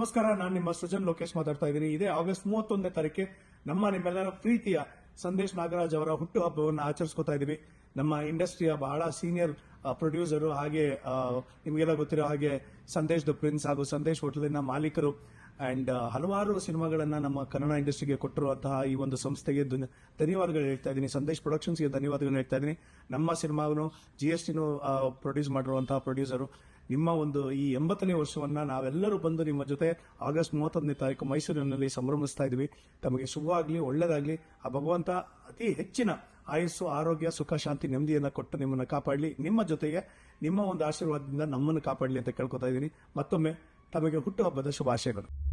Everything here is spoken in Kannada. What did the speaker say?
ನಮಸ್ಕಾರ, ನಾನು ನಿಮ್ಮ ಸೃಜನ್ ಲೋಕೇಶ್ ಮಾತಾಡ್ತಾ ಇದ್ದೀನಿ. ಇದೇ ಆಗಸ್ಟ್ ಮೂವತ್ತೊಂದನೇ ತಾರೀಕು ನಮ್ಮ ನಿಮ್ಮೆಲ್ಲರ ಪ್ರೀತಿಯ ಸಂದೇಶ್ ನಾಗರಾಜ್ ಅವರ ಹುಟ್ಟುಹಬ್ಬವನ್ನು ಆಚರಿಸ್ಕೊತಾ ಇದ್ದೀವಿ. ನಮ್ಮ ಇಂಡಸ್ಟ್ರಿಯ ಬಹಳ ಸೀನಿಯರ್ ಪ್ರೊಡ್ಯೂಸರು ಹಾಗೆ ನಿಮಗೆಲ್ಲ ಗೊತ್ತಿರೋ ಹಾಗೆ ಸಂದೇಶ್ ದ ಪ್ರಿನ್ಸ್ ಹಾಗೂ ಸಂದೇಶ್ ಹೋಟೆಲಿನ ಮಾಲೀಕರು ಅಂಡ್ ಹಲವಾರು ಸಿನಿಮಾಗಳನ್ನ ನಮ್ಮ ಕನ್ನಡ ಇಂಡಸ್ಟ್ರಿಗೆ ಕೊಟ್ಟಿರುವಂತಹ ಈ ಒಂದು ಸಂಸ್ಥೆಗೆ ಧನ್ಯ- ಧನ್ಯವಾದಗಳು ಹೇಳ್ತಾ ಇದ್ದೀನಿ. ಸಂದೇಶ್ ಪ್ರೊಡಕ್ಷನ್ಸ್ಗೆ ಧನ್ಯವಾದಗಳು ಹೇಳ್ತಾ ಇದ್ದೀನಿ. ನಮ್ಮ ಸಿನಿಮಾವನ್ನು ಜಿ ಎಸ್ ಟಿನು ಪ್ರೊಡ್ಯೂಸ್ ಮಾಡಿರುವಂತಹ ಪ್ರೊಡ್ಯೂಸರು ನಿಮ್ಮ ಒಂದು ಈ ಎಂಬತ್ತನೇ ವರ್ಷವನ್ನ ನಾವೆಲ್ಲರೂ ಬಂದು ನಿಮ್ಮ ಜೊತೆ ಆಗಸ್ಟ್ ಮೂವತ್ತೊಂದನೇ ತಾರೀಕು ಮೈಸೂರಿನಲ್ಲಿ ಸಂಭ್ರಮಿಸ್ತಾ ಇದ್ವಿ. ತಮಗೆ ಶುಭವಾಗ್ಲಿ, ಒಳ್ಳೇದಾಗ್ಲಿ. ಆ ಭಗವಂತ ಅತಿ ಹೆಚ್ಚಿನ ಆಯಸ್ಸು, ಆರೋಗ್ಯ, ಸುಖ, ಶಾಂತಿ, ನೆಮ್ಮದಿಯನ್ನ ಕೊಟ್ಟು ನಿಮ್ಮನ್ನ ಕಾಪಾಡಲಿ. ನಿಮ್ಮ ಜೊತೆಗೆ ನಿಮ್ಮ ಒಂದು ಆಶೀರ್ವಾದದಿಂದ ನಮ್ಮನ್ನು ಕಾಪಾಡಲಿ ಅಂತ ಕೇಳ್ಕೊತಾ ಇದ್ದೀನಿ. ಮತ್ತೊಮ್ಮೆ ತಮಗೆ ಹುಟ್ಟುಹಬ್ಬದ ಶುಭಾಶಯಗಳು.